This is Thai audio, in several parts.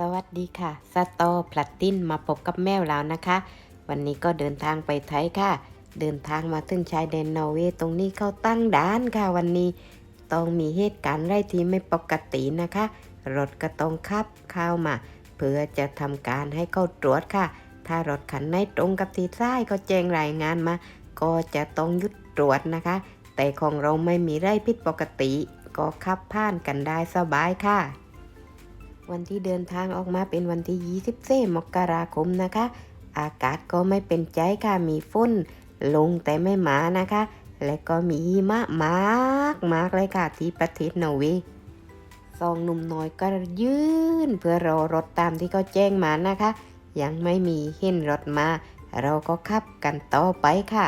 สวัสดีค่ะสตอพลัดตินมาพบกับแมวแล้วนะคะ วันนี้ก็เดินทางไปไทยค่ะ เดินทางมาถึงชายแดนนอร์เวย์ตรงนี้เข้าตั้งด่านค่ะวันนี้ ต้องมีเหตุการณ์ไรที่ไม่ปกตินะคะ รถก็ต้องขับเข้ามา เพื่อจะทำการให้เข้าตรวจค่ะ ถ้ารถคันไหนตรงกับที่ซ้ายก็แจ้งรายงานมา ก็จะต้องหยุดตรวจนะคะ แต่ของเราไม่มีไรผิดปกติ ก็ขับผ่านกันได้สบายค่ะ วันที่เดินทางออกมาเป็นวันที่24มกราคมนะคะ อากาศก็ไม่เป็นใจค่ะมีฝนลงแต่ไม่หมานะคะ และก็มีหิมะมากมากเลยค่ะที่ประเทศนอร์เวย์สองหนุ่มน้อยก็ยืนเพื่อรอรถตามที่เขาแจ้งมานะคะ ยังไม่มีเห็นรถมา เราก็ขับกันต่อไปค่ะ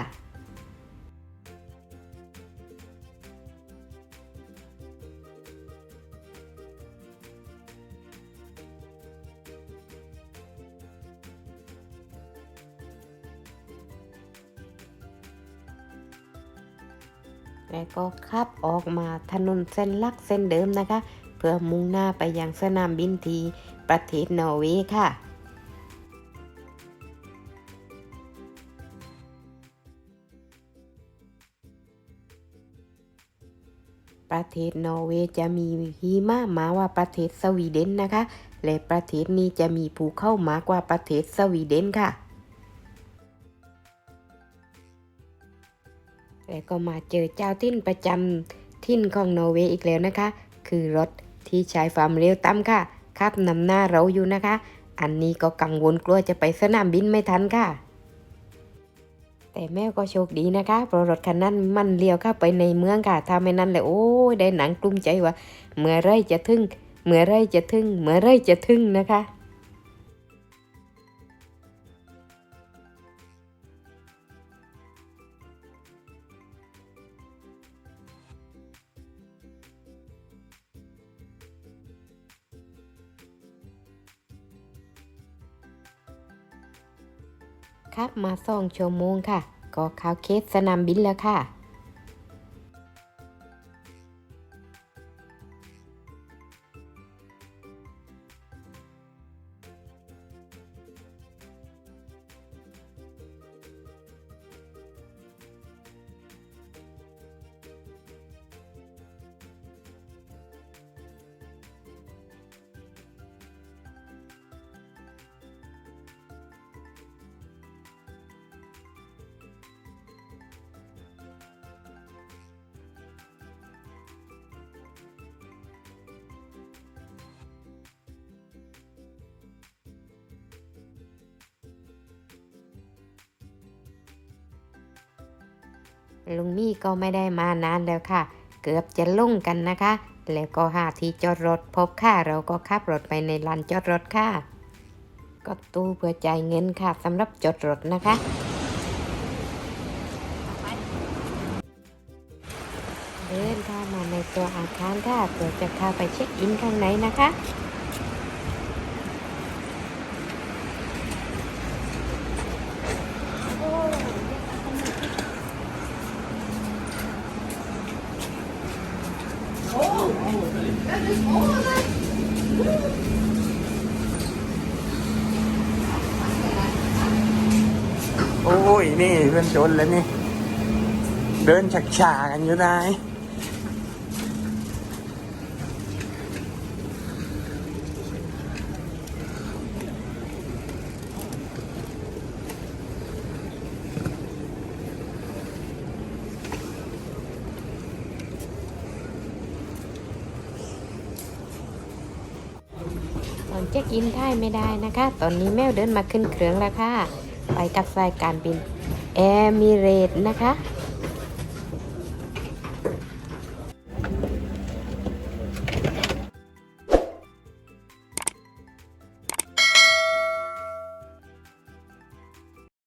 แล้วก็ขับออกมาถนนเส้นลักเส้นเดิมนะคะ เพื่อมุ่งหน้าไปยังสนามบินที่ประเทศนอร์เวย์ค่ะประเทศนอร์เวย์จะมีหิมะมากกว่าประเทศสวีเดนนะคะ และประเทศนี้จะมีภูเขามากกว่าประเทศสวีเดนค่ะ แล้วก็มาเจอเจ้าทิ้นประจำทิ้นของนอร์เวย์อีกแล้วนะคะ คือรถที่ใช้ความเร็วต่ำค่ะขับนำหน้าเราอยู่นะคะ อันนี้ก็กังวลกลัวจะไปสนามบินไม่ทันค่ะ แต่แม่ก็โชคดีนะคะเพราะรถคันนั้นมันเลี้ยวเข้าไปในเมืองค่ะถ้าไม่นั้นเลยโอ้ยได้หนังกลุ้มใจว่า เมื่อไรจะถึงเมื่อไรจะถึงเมื่อไรจะถึงนะคะ ครับมาสองชั่วโมงค่ะ ก็เข้าเคสสนามบินแล้วค่ะ ลุงมี่ก็ไม่ได้มานานแล้วค่ะ เกือบจะลุ่งกันนะคะ แล้วก็หาที่จอดรถพบค่ะ เราก็ขับรถไปในลานจอดรถค่ะก็ตู้เพื่อจ่ายเงินค่ะสำหรับจอดรถนะคะเดินเข้ามาในตัวอาคารค่ะเพื่อจะเข้าไปเช็คอินข้างในนะคะ โอ้ย นี่เพื่อนจนแล้วนี่ เดินฉักฉากันอยู่ได้ จะกินได้ไม่ได้นะคะ ตอนนี้แมวเดินมาขึ้นเครื่องแล้วค่ะ ไปกับสายการบินแอมิเรตนะคะ